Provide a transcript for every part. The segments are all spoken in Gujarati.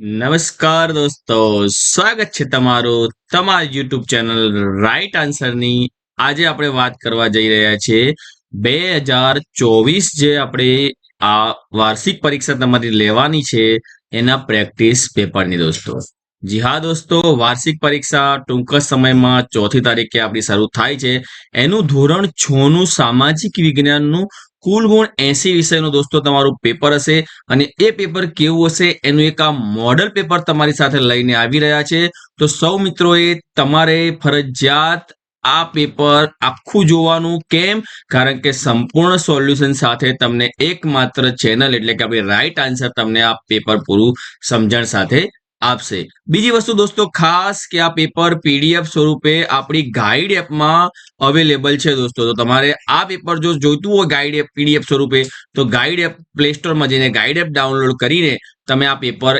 નમસ્કાર દોસ્તો. સ્વાગત છે તમારું તમારી યુટ્યુબ ચેનલ રાઈટ આન્સરની આજે આપણે વાત કરવા જઈ રહ્યા છીએ બે હજાર ચોવીસ જે આપણે આ વાર્ષિક પરીક્ષા તમારી લેવાની છે એના પ્રેક્ટિસ પેપરની દોસ્તો. જી હા દોસ્તો, વાર્ષિક પરીક્ષા ટૂંક સમયમાં ચોથી તારીખે આપણી શરૂ થાય છે. એનું ધોરણ છ નું સામાજિક વિજ્ઞાનનું કુલ ગુણ એસી વિષયનું દોસ્તો તમારું પેપર હશે અને એ પેપર કેવું હશે એનું એક આ મોડલ પેપર તમારી સાથે લઈને આવી રહ્યા છે. તો સૌ મિત્રોએ તમારે ફરજિયાત આ પેપર આખું જોવાનું. કેમ? કારણ કે સંપૂર્ણ સોલ્યુશન સાથે તમને એકમાત્ર ચેનલ એટલે કે આપણે રાઈટ આન્સર તમને આ પેપર પૂરું સમજણ સાથે આપશે. બીજી વસ્તુ દોસ્તો, ખાસ કે આ પેપર પીડીએફ સ્વરૂપે આપણી ગાઈડ એપમાં અવેલેબલ છે દોસ્તો. તો તમારે આ પેપર જો જોઈતું હોય ગાઈડ એપ પીડીએફ સ્વરૂપે, તો ગાઈડ એપ પ્લે સ્ટોરમાં જઈને ગાઈડ એપ ડાઉનલોડ કરીને તમે આ પેપર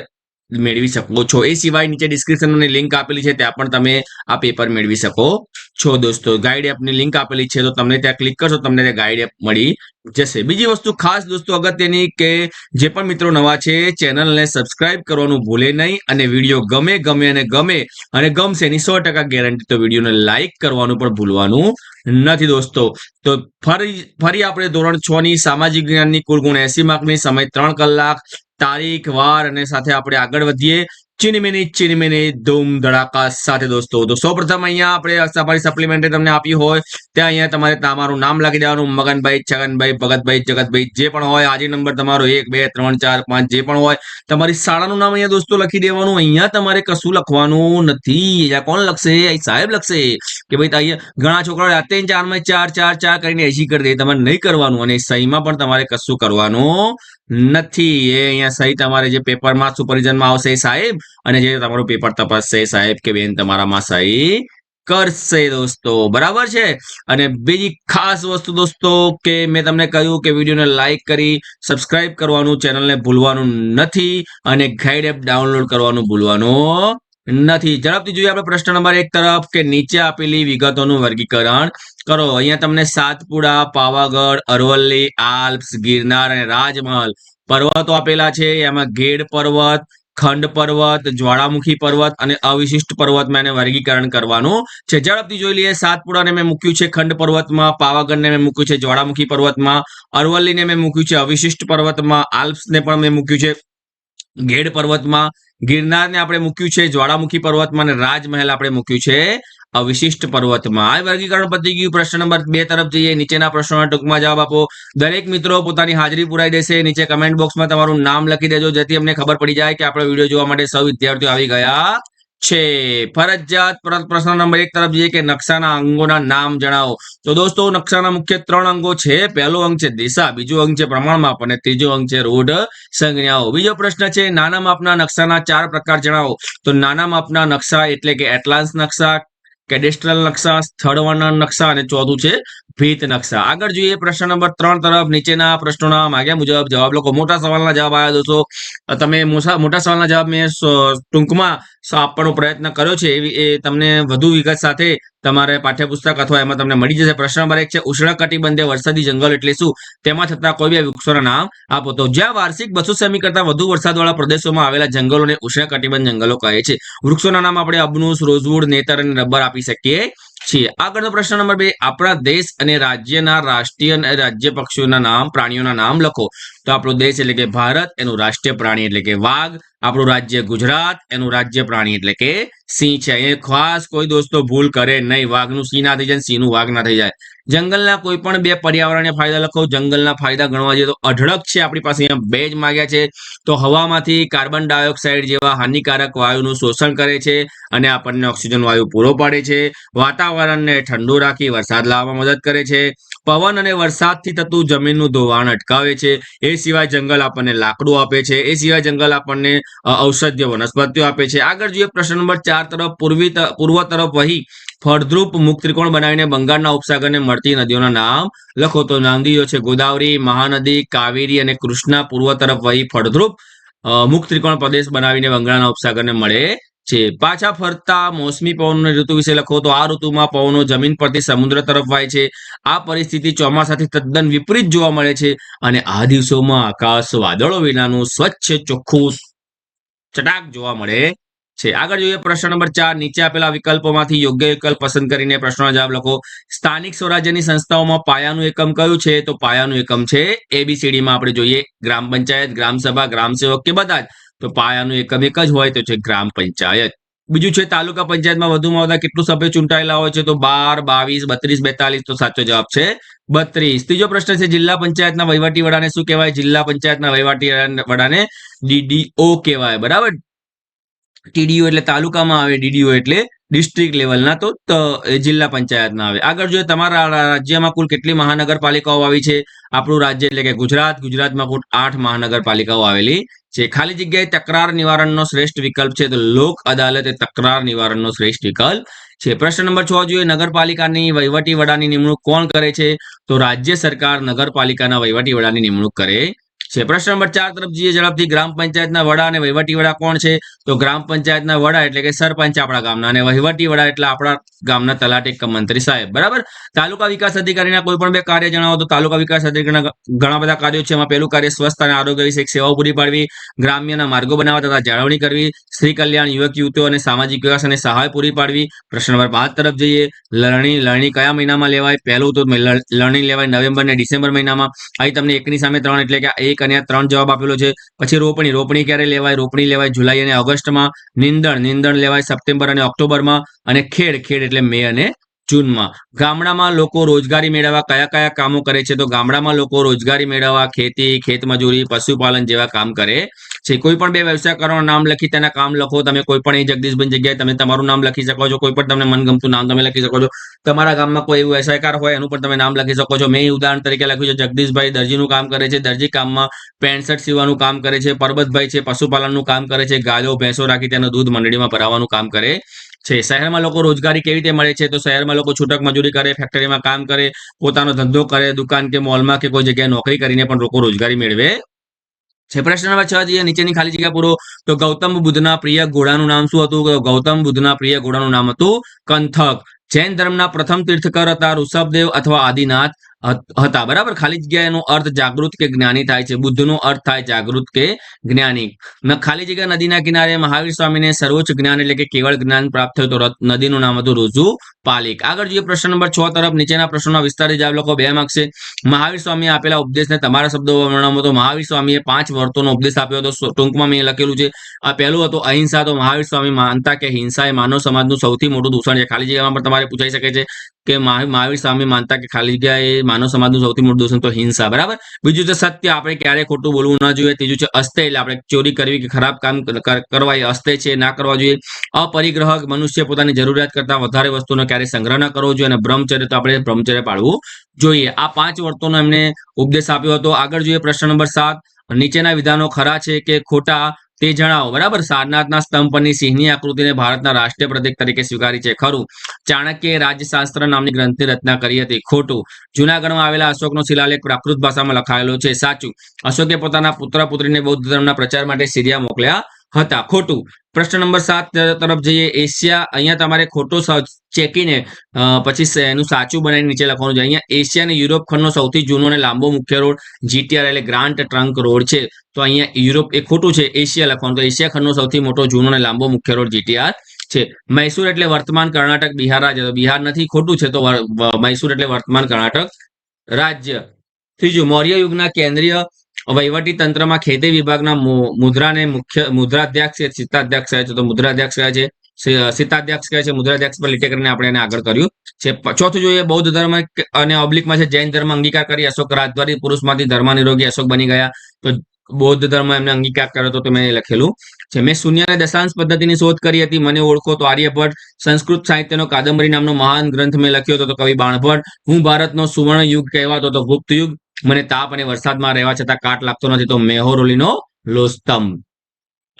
મેળવી શકો છો. એ સિવાય નીચે ડિસ્ક્રિપ્શનની લિંક આપેલી છે, ત્યાં પણ તમે આ પેપર મેળવી શકો છો દોસ્તો. ગાઈડ એપની લિંક આપેલી છે, તો તમને ત્યાં ક્લિક કરશો તમને ત્યાં ગાઈડ એપ મળી જશે. બીજી વસ્તુ ખાસ દોસ્તો અગત્યની કે જે પણ મિત્રો નવા છે ચેનલને સબસ્ક્રાઇબ કરવાનું ભૂલે નહીં અને વીડિયો ગમે ગમે અને ગમે અને ગમશે એની સો ટકા ગેરંટી તો વિડીયોને લાઇક કરવાનું પણ ભૂલવાનું નથી દોસ્તો. તો ફરી ફરી આપણે ધોરણ છ ની સામાજિક જ્ઞાનની કુલ ગુણ એસી માર્કની સમય ત્રણ કલાક તારીખ, વાર અને સાથે આપણે આગળ વધીએ. ચીનમિની ચીનમિની ધૂમ ધડાકા સાથે દોસ્તો. તો સૌ પ્રથમ અહીંયા આપણે તમારી સપ્લિમેન્ટરી તમને આપી હોય, ત્યાં અહીંયા તમારે તમારું નામ લખી દેવાનું. મગનભાઈ, છગનભાઈ, ભગતભાઈ, જગતભાઈ, જે પણ હોય, આજે નંબર તમારો એક, બે, ત્રણ, ચાર, પાંચ, જે પણ હોય, તમારી શાળાનું નામ અહીંયા દોસ્તો લખી દેવાનું. અહીંયા તમારે કશું લખવાનું નથી. અહીંયા કોણ લખશે? અહીં સાહેબ લખશે કે ભાઈ અહીંયા ઘણા છોકરાઓ રાતે ચારમાં ચાર ચાર ચાર કરીને એસી કરી દે. તમારે નહીં કરવાનું અને સહીમાં પણ તમારે કશું કરવાનું નથી. એ અહીંયા સહી તમારે જે પેપરમાં સુપરવિઝનમાં આવશે સાહેબ, અને જે તમારું પેપર તપાસશે સાહેબ કે બેન તમારામાં સહી કરશે દોસ્તો. બરાબર છે? અને બીજી ખાસ વસ્તુ દોસ્તો કે મેં તમને કહ્યું કે વિડીયોને લાઈક કરી, સબસ્ક્રાઇબ કરવાનું ચેનલને ભૂલવાનું નથી અને ગાઈડ એપ ડાઉનલોડ કરવાનું ભૂલવાનું નથી. ઝડપથી જોઈએ આપણે પ્રશ્ન નંબર એક તરફ કે નીચે આપેલી વિગતોનું વર્ગીકરણ કરો. અહીંયા તમને સાતપુડા, પાવાગઢ, અરવલ્લી, આલ્પ્સ, ગિરનાર અને રાજમહલ પર્વતો આપેલા છે. એમાં ગેડ પર્વત, ખંડ પર્વત, જ્વાળામુખી પર્વત અને અવિશિષ્ટ પર્વતમાં એને વર્ગીકરણ કરવાનું છે. ઝડપથી જોઈ લઈએ. સાતપુડાને મેં મૂક્યું છે ખંડ પર્વતમાં, પાવાગઢને મેં મૂક્યું છે જ્વાળામુખી પર્વતમાં, અરવલ્લીને મેં મૂક્યું છે અવિશિષ્ટ પર્વતમાં, આલ્પ્સને પણ મેં મૂક્યું છે ગેડ પર્વતમાં, ગિરનારને આપણે મૂક્યું છે, જ્વાળામુખી પર્વતમાં અને રાજમહેલ આપણે મૂક્યું છે. અવિશિષ્ટ પર્વતમાં. આ વર્ગીકરણ પતી ગયું. પ્રશ્ન નંબર બે તરફ જઈએ. નીચેના પ્રશ્નોના ટૂંકમાં જવાબ આપો. દરેક મિત્રો પોતાની હાજરી પુરાઈ દેશે. નીચે કમેન્ટ બોક્સમાં તમારું નામ લખી દેજો, જેથી અમને ખબર પડી જાય કે આપણો વીડિયો જોવા માટે સૌ વિદ્યાર્થીઓ આવી ગયા છે. ફરજિયાત પ્રશ્ન નંબર એક તરફ જઈએ કે નકશાના અંગોના નામ જણાવો. તો દોસ્તો, નકશાના મુખ્ય ત્રણ અંગો છે. પહેલો અંગ છે દિશા, બીજો અંગ છે પ્રમાણ માપ અને ત્રીજો અંગ છે રૂઢ સંજ્ઞાઓ. બીજો પ્રશ્ન છે નાના માપના નકશાના ચાર પ્રકાર જણાવો. તો નાના માપના નકશા એટલે કે એટલાન્સ નકશા, કેડેસ્ટ્રલ નકશા સ્થળ વર્ણન નકશા અને ચોથું છે ભીત નકશા. આગળ જોઈએ પ્રશ્ન નંબર ત્રણ તરફ. નીચેના પ્રશ્નોના માગ્યા મુજબ જવાબ લખો. મોટા સવાલના જવાબ આવ્યા દોસ્તો. તમે મોટા સવાલના જવાબ મેં ટૂંકમાં આપવાનો પ્રયત્ન કર્યો છે. એ તમને વધુ વિગત સાથે તમારે પાઠ્યપુસ્તક અથવા એમાં તમને મળી જશે. પ્રશ્ન નંબર એક છે, ઉષ્ણકટિબંધીય વરસાદી જંગલ એટલે શું? તેમાં થતા કોઈ બે વૃક્ષોના નામ આપો તો. જ્યાં વાર્ષિક બસો સેમી કરતા વધુ વરસાદવાળા પ્રદેશોમાં આવેલા જંગલોને ઉષ્ણકટિબંધ જંગલો કહે છે. વૃક્ષોના નામ આપણે અબનુસ, રોઝવુડ, નેતર અને રબર આપી શકીએ છીએ. આગળનો પ્રશ્ન નંબર બે, આપણા દેશ અને રાજ્યના રાષ્ટ્રીય અને રાજ્ય પક્ષીઓના નામ, પ્રાણીઓના નામ લખો. તો આપણો દેશ એટલે કે ભારત, એનું રાષ્ટ્રીય પ્રાણી એટલે કે વાઘ, આપણું રાજ્ય ગુજરાત, એનું રાજ્ય પ્રાણી એટલે કે સિંહ છે. એ ખાસ કોઈ દોસ્તો ભૂલ કરે નહીં. વાઘનું સિંહ ના થઈ જાય સિંહનું વાઘ ના થઈ જાય. જંગલના કોઈ પણ બે પર્યાવરણીય ફાયદા લખો. જંગલના ફાયદા ગણવા જઈએ તો અઢળક છે. આપણી પાસે અહીંયા બે જ માગ્યા છે. તો હવામાંથી કાર્બન ડાયોક્સાઇડ જેવા હાનિકારક વાયુનું શોષણ કરે છે અને આપણને ઓક્સિજન વાયુ પૂરો પાડે છે. વાતાવરણને ઠંડુ રાખી વરસાદ લાવવામાં મદદ કરે છે. પવન અને વરસાદથી થતું જમીનનું ધોવાણ અટકાવે છે. એ સિવાય જંગલ આપણને લાકડું આપે છે. એ સિવાય જંગલ આપણને ઔષધીય વનસ્પતિઓ આપે છે. આગળ જોઈએ પ્રશ્ન નંબર ચાર તરફ, પૂર્વી પૂર્વ તરફ વહી ફળદ્રુપ મુક્ત ત્રિકોણ બનાવીને બંગાળના ઉપસાગરને મળતી નદીઓના નામ લખો. તો નદીઓ છે ગોદાવરી, મહાનદી, કાવેરી અને કૃષ્ણા. પૂર્વ તરફ વહી ફળદ્રુપ મુક્ત ત્રિકોણ પ્રદેશ બનાવીને બંગાળના ઉપસાગરને મળે છે પાછા ફરતા મોસમી પવનની ઋતુ વિશે લખો તો આ ઋતુમાં પવનો જમીન પરથી સમુદ્ર તરફ વાય છે. આ પરિસ્થિતિ ચોમાસાથી તદ્દન વિપરીત જોવા મળે છે અને આ દિવસોમાં આકાશ વાદળો વિનાનું સ્વચ્છ ચોખ્ખું ચટાક જોવા મળે છે. આગળ જોઈએ પ્રશ્ન નંબર ચાર. નીચે આપેલા વિકલ્પોમાંથી યોગ્ય વિકલ્પ પસંદ કરીને પ્રશ્નનો જવાબ લખો. સ્થાનિક સ્વરાજ્યની સંસ્થાઓમાં પાયાનું એકમ કયું છે? તો પાયાનું એકમ છે એબીસીડીમાં આપણે જોઈએ ગ્રામ પંચાયત, ગ્રામ સભા, ગ્રામ સેવક કે બધા જ. તો પાયાનું એકમ એક જ હોય તો છે ગ્રામ પંચાયત. બીજું છે તાલુકા પંચાયતમાં વધુમાં વધારે કેટલું સભ્ય ચૂંટાયેલા હોય છે? તો બાર, બાવીસ, બત્રીસ, બેતાલીસ તો સાચો જવાબ છે બત્રીસ. ત્રીજો પ્રશ્ન છે જિલ્લા પંચાયતના વહીવટી વડાને શું કહેવાય? જિલ્લા પંચાયતના વહીવટી વડાને ડીડીઓ કહેવાય. બરાબર? ટીડીઓ એટલે તાલુકામાં આવે ડીડીઓ એટલે ડિસ્ટ્રિક્ટ લેવલના તો જિલ્લા પંચાયતના આવે. આગળ જોઈએ તમારા રાજ્યમાં કુલ કેટલી મહાનગરપાલિકાઓ આવી છે? આપણું રાજ્ય એટલે કે ગુજરાત, ગુજરાતમાં કુલ આઠ મહાનગરપાલિકાઓ આવેલી છે. ખાલી જગ્યાએ તકરાર નિવારણનો શ્રેષ્ઠ વિકલ્પ છે તો લોક અદાલત એ તકરાર નિવારણનો શ્રેષ્ઠ વિકલ્પ છે. પ્રશ્ન નંબર છ જોઈએ, નગરપાલિકાની વહીવટી વડાની નિમણૂક કોણ કરે છે? તો રાજ્ય સરકાર નગરપાલિકાના વહીવટી વડાની નિમણૂક કરે છે. પ્રશ્ન નંબર ચાર તરફ જઈએ ઝડપથી. ગ્રામ પંચાયતના વડા અને વહીવટી વડા કોણ છે? તો ગ્રામ પંચાયતના વડા એટલે કે સરપંચ આપણા ગામના અને વહીવટી વડા એટલે આપણા ગામના તલાટી કમ મંત્રી સાહેબ. બરાબર? તાલુકા વિકાસ અધિકારીના કોઈ પણ બે કાર્ય જણાવો તો તાલુકા વિકાસ અધિકારીના ઘણા બધા કાર્યો છે. એમાં પહેલું કાર્ય સ્વસ્થ અને આરોગ્ય વિશે સેવાઓ પૂરી પાડવી, ગ્રામ્યના માર્ગો બનાવવા તથા જાળવણી કરવી, સ્ત્રી કલ્યાણ, યુવક, યુવતીઓ અને સામાજિક વિકાસ અને સહાય પૂરી પાડવી. પ્રશ્ન નંબર પાંચ તરફ જઈએ. લણણી લણણી કયા મહિનામાં લેવાય? પહેલું તો લણણી લેવાય નવેમ્બર ને ડિસેમ્બર મહિનામાં. અહીં તમને એકની સામે ત્રણ એટલે કે આ એક અને ત્રણ જવાબ આપેલો છે. પછી રોપણી રોપણી ક્યારે લેવાય? રોપણી લેવાય જુલાઈ અને ઓગસ્ટમાં. નિંદણ નિંદણ લેવાય સપ્ટેમ્બર અને ઓક્ટોબરમાં. અને ખેડ ખેડ એટલે મે અને જૂનમાં. ગામડામાં લોકો રોજગારી મેળવવા કયા કયા કામો કરે છે? તો ગામડામાં લોકો રોજગારી મેળવવા, ખેતી, ખેતમજૂરી, પશુપાલન જેવા કામ કરે છે. કોઈ પણ બે વ્યવસાયકારોના નામ લખી તેના કામ લખો. તમે કોઈ પણ એ જગદીશભાઈ જગ્યાએ તમે તમારું નામ લખી શકો છો. કોઈ પણ તમને મનગમતું નામ તમે લખી શકો છો. તમારા ગામમાં કોઈ એવું વ્યવસાયકાર હોય એનું પણ તમે નામ લખી શકો છો. મેં ઉદાહરણ તરીકે લખ્યું છે. જગદીશભાઈ દરજીનું કામ કરે છે. દરજી કામમાં પેન્ટ સીવાનું કામ કરે છે. પરબતભાઈ છે. પશુપાલનનું કામ કરે છે. ગાયો, ભેંસો રાખી તેનું દૂધ મંડળીમાં ભરાવાનું કામ કરે છે. શહેરમાં લોકો રોજગારી કેવી રીતે મળે છે? તો શહેરમાં લોકો છૂટક મજૂરી કરે, ફેક્ટરીમાં કામ કરે, પોતાનો ધંધો કરે, દુકાન કે મોલમાં કે કોઈ જગ્યાએ નોકરી કરીને પણ લોકો રોજગારી મેળવે છે. પ્રશ્ન નંબર છ જઈએ નીચેની ખાલી જગ્યા પૂરો. તો ગૌતમ બુદ્ધના પ્રિય ઘોડાનું નામ શું હતું? ગૌતમ બુદ્ધના પ્રિય ઘોડાનું નામ હતું કંથક. જૈન ધર્મના પ્રથમ તીર્થકર હતા ઋષભદેવ અથવા આદિનાથ હતા બરાબર? ખાલી જગ્યાનો અર્થ જાગૃત કે જ્ઞાની થાય છે. બુદ્ધનો અર્થ થાય જાગૃત કે જ્ઞાની. ખાલી જગ્યા નદીના કિનારે મહાવીર સ્વામીને સર્વોચ્ચ જ્ઞાન એટલે કે કેવળ જ્ઞાન પ્રાપ્ત થયું તો નદીનું નામ હતું રુજુ પાલિક. આગળ જોઈએ પ્રશ્ન નંબર છ તરફ. નીચેના પ્રશ્નોના વિસ્તારે જવાબ લોકો બે માગશે મહાવીર સ્વામીએ આપેલા ઉપદેશને તમારા શબ્દો વર્ણવો તો મહાવીર સ્વામીએ પાંચ વર્તોનો ઉપદેશ આપ્યો હતો. ટૂંકમાં મેં લખેલું છે. આ પહેલું હતું અહિંસા. તો મહાવીર સ્વામી માનતા કે હિંસા એ માનવ સમાજનું સૌથી મોટું દૂષણ છે. ખાલી જગ્યામાં પણ તમારે પૂછાઈ શકે છે કે મહાવીર સ્વામી માનતા કે ખાલી જગ્યા એ માનવ સમાજનું સૌથી મોટું દૂષણ તો હિંસા, બરાબર? બીજું છે સત્ય, આપણે ક્યારે ખોટું બોલવું ના જોઈએ. ત્રીજું છે અસ્તે એટલે આપણે ચોરી કરવી કે ખરાબ કામ કર- કર- કરવા એ અસ્તે છે, ના કરવા જોઈએ. અપરિગ્રહ મનુષ્ય પોતાની જરૂરિયાત કરતા વધારે વસ્તુનો ક્યારે સંગ્રહ ન કરવો જોઈએ અને બ્રહ્મચર્ય તો આપણે બ્રહ્મચર્ય પાળવું જોઈએ. આ પાંચ વર્તોનો એમને ઉપદેશ આપ્યો હતો. આગળ જોઈએ પ્રશ્ન નંબર સાત. નીચેના વિધાનો ખરા છે કે ખોટા? તે જણાવો, બરાબર? સારનાથના સ્તંભ પરની સિંહની આકૃતિને ભારતના રાષ્ટ્રીય પ્રતીક તરીકે સ્વીકારી છે. ખરું. ચાણક્યએ રાજ્યશાસ્ત્ર નામની ગ્રંથની રચના કરી હતી. ખોટું. જુનાગઢમાં આવેલા અશોકનો શિલાલેખ પ્રાકૃત ભાષામાં લખાયેલો છે. સાચું. અશોકે પોતાના પુત્ર પુત્રીને બૌદ્ધ ધર્મના પ્રચાર માટે સિરિયા મોકલ્યા હતા. ખોટું. પ્રશ્ન નંબર સાત તરફ જઈએ. એશિયા, અહીંયા તમારે ખોટો ચેકીને પછી એનું સાચું બનાવીને નીચે લખવાનું છે. અહીંયા એશિયા અને યુરોપ ખંડનો સૌથી જૂનો અને લાંબો મુખ્ય રોડ જીટીઆર એટલે ગ્રાન્ટ ટ્રંક રોડ છે. તો અહીંયા યુરોપ એ ખોટું છે. એશિયા લખવાનું. તો એશિયા ખંડનો સૌથી મોટો, જૂનો અને લાંબો મુખ્ય રોડ જીટીઆર છે. મૈસૂર એટલે વર્તમાન કર્ણાટક બિહાર રાજ્ય. બિહાર નથી ખોટું છે તો મૈસૂર એટલે વર્તમાન કર્ણાટક રાજ્ય. ત્રીજું, મૌર્ય યુગના કેન્દ્રીય વહીવટી તંત્રમાં ખેતી વિભાગના મુદ્રાને મુખ્ય, મુદ્રાધ્યક્ષ કે સિત્તાધ્યક્ષ કહે છે, તો મુદ્રાધ્યક્ષ કહે છે સીતાધ્યક્ષ કહે છે, મુદ્રાધ્યક્ષ પર લીટે કરીને આપણે એને આગળ કર્યું. છે ચોથું જોઈએ, બૌદ્ધ ધર્મ અને ઓબ્લિકમાં છે, જૈન ધર્મ અંગીકાર કરી, અશોક રાજદ્વારી પુરુષમાંથી ધર્માનિરોગી અશોક બની ગયા. તો બૌદ્ધ ધર્મ એમને અંગીકાર કર્યો તો મેં લખેલું છે, મેં શૂન્ય અને દશાંશ પદ્ધતિની શોધ કરી હતી, મને ઓળખો તો આર્યભટ્ટ, સંસ્કૃત સાહિત્યનો કાદંબરી નામનો મહાન ગ્રંથ મેં લખ્યો હતો, તો કવિ બાણભટ્ટ, હું ભારતનો સુવર્ણ યુગ કહેવાતો તો ગુપ્ત યુગ મને તાપ અને વરસાદમાં રહેવા છતાં કાટ લાગતો નથી તો મેહોરોલીનો લોસ્તમ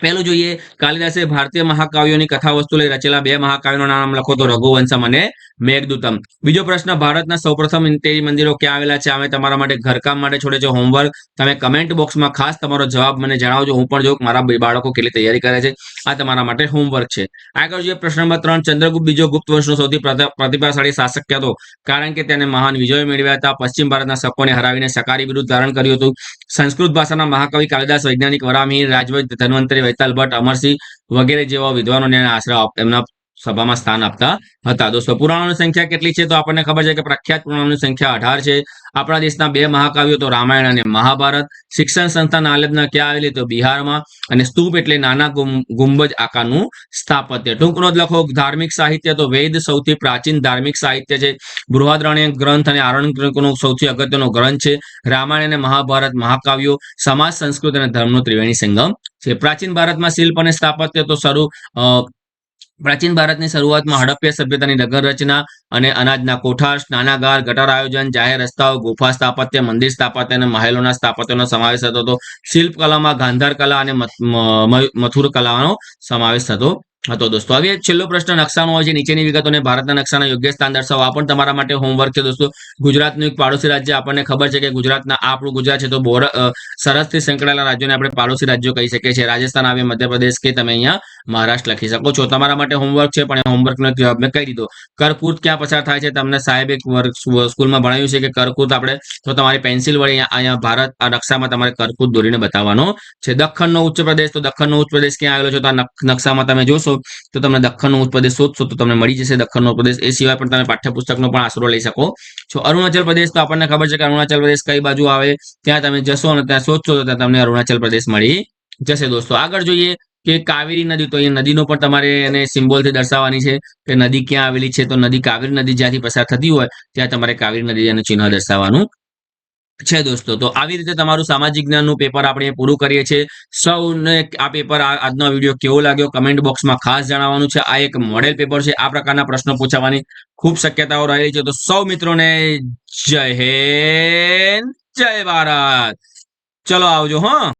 પહેલું જોઈએ, કાલિદાસે ભારતીય મહાકાવ્યોની કથા વસ્તુ લઈ રચેલા બે મહાકાવ્યોના નામ લખો તો રઘુવંશમ અને મેઘદૂતમ. બીજો પ્રશ્ન, ભારતના સૌપ્રથમ ઇન્ટેરી મંદિરો ક્યાં આવેલા છે? અમે તમારા માટે ઘરકામ માટે છોડે છે હોમવર્ક. તમે કમેન્ટ બોક્સમાં ખાસ તમારો જવાબ મને જણાવજો. હું પણ જોઉં મારા બાળકો કેટલી તૈયારી કરે છે. આ તમારા માટે હોમવર્ક છે. આગળ જોઈએ પ્રશ્ન નંબર ત્રણ, ચંદ્રગુપ્ત બીજો ગુપ્ત વંશનો સૌથી પ્રતા- પ્રતિભાશાળી શાસક હતો? કારણ કે તેને મહાન વિજયો મેળવ્યા હતા. પશ્ચિમ ભારતના શકોને હરાવીને સકારી વિરુદ્ધ ધારણ કર્યું હતું. સંસ્કૃત ભાષાના મહાકવિ કાલિદાસ, વૈજ્ઞાનિક વરામિહિર રાજવૈદ ધન્વંતરી રૈતાલ ભટ્ટ અમરસિંહ વગેરે જેવા વિદ્વાનોને આશરા એમના સભામાં સ્થાન આપતા હતા. દોસ્તો, પુરાણોની સંખ્યા કેટલી છે? તો આપણને ખબર છે કે પ્રખ્યાત પુરાણોની સંખ્યા અઢાર છે. આપણા દેશના બે મહાકાવ્યો તો રામાયણ અને મહાભારત. શિક્ષણ સંસ્થા નાલેદના ક્યાં આવેલી? તો બિહારમાં. અને સ્તૂપ એટલે નાના ગુંબજ આકારનું સ્થાપત્ય. ટૂંકનો જ લખો, ધાર્મિક સાહિત્ય તો વેદ સૌથી પ્રાચીન ધાર્મિક સાહિત્ય છે. બૃહદ્રણ્ય ગ્રંથ અને આરણ્યકનો સૌથી અગત્યનો ગ્રંથ છે. રામાયણ અને મહાભારત મહાકાવ્યો, સમાજ, સંસ્કૃત અને ધર્મનો ત્રિવેણી સંગમ છે. પ્રાચીન ભારતમાં શિલ્પ અને સ્થાપત્ય તો શરૂ પ્રાચીન ભારતની શરૂઆતમાં હડપ્પા સભ્યતાની નગર રચના અને અનાજના કોઠાર, સ્નાનાગાર, ગટર આયોજન, જાહેર રસ્તાઓ, ગુફા સ્થાપત્ય, મંદિર સ્થાપત્ય અને મહેલોના સ્થાપત્યનો સમાવેશ થતો હતો. શિલ્પ કલામાં ગાંધાર કલા અને મથુર કલાનો સમાવેશ થતો હતો દોસ્તો, હવે છેલ્લો પ્રશ્ન નકશાનો હોય છે. નીચેની વિગતોને ભારતના નકશાના યોગ્ય સ્થાન દર્શાવો આ પણ તમારા માટે હોમવર્ક છે દોસ્તો. ગુજરાતનું એક પાડોશી રાજ્ય આપણને ખબર છે કે ગુજરાતના આપણું ગુજરાત છે તો બોર સરહદથી સંકળાયેલા રાજ્યોને આપણે પાડોશી રાજ્યો કહી શકીએ છીએ. રાજસ્થાન આવે, મધ્યપ્રદેશ કે તમે અહીંયા મહારાષ્ટ્ર લખી શકો છો. તમારા માટે હોમવર્ક છે, પણ એ હોમવર્કનો જવાબ મેં કહી દીધો. કરકૂત ક્યાં પસાર થાય છે? તમને સાહેબ એક વર્ક સ્કૂલમાં ભણાવ્યું છે કે કરકૂત આપણે, તો તમારી પેન્સિલ વડે અહીંયા ભારત, આ નકશામાં તમારે કરકૂત દોરીને બતાવવાનો છે. દખ્ખણનો ઉચ્ચ પ્રદેશ, તો દખ્ખણનો ઉચ્ચ પ્રદેશ ક્યાં આવેલો છે? તો આ નકશામાં તમે જોશો. તો તમને દખ્ખણનો ઉપપ્રદેશ શોધશો તો તમને મળી જશે દખ્ખણનો ઉપપ્રદેશ એ સિવાય પણ તમે પાઠ્યપુસ્તકનો પણ આશરો લઈ શકો. છો અરુણાચલ પ્રદેશ, તો આપણને ખબર છે કે અરુણાચલ પ્રદેશ કઈ બાજુ આવે? ત્યાં તમે જશો અને ત્યાં શોધશો તો ત્યાં તમને અરુણાચલ પ્રદેશ મળી જશે દોસ્તો. આગળ જોઈએ કે કાવેરી નદી, તો એ નદીનો પણ તમારે એને સિમ્બોલથી દર્શાવવાની છે કે નદી ક્યાં આવેલી છે. તો નદી કાવેરી નદી જ્યાંથી પસાર થતી હોય, ત્યાં તમારે કાવેરી નદી એનું ચિહ્ન દર્શાવવાનું છે દોસ્તો. તો આવી રીતે તમારું સામાજિક જ્ઞાનનું પેપર આપણે પૂરું કરીએ છીએ. સૌને આ પેપર આજનો વીડિયો કેવો લાગ્યો કમેન્ટ બોક્સમાં ખાસ જણાવવાનું છે. આ એક મોડેલ પેપર છે. આ પ્રકારના પ્રશ્નો પૂછાવાની ખૂબ શક્યતાઓ રહેલી છે. તો સૌ મિત્રોને જય હિન્દ, જય ભારત. ચલો આવજો, હા.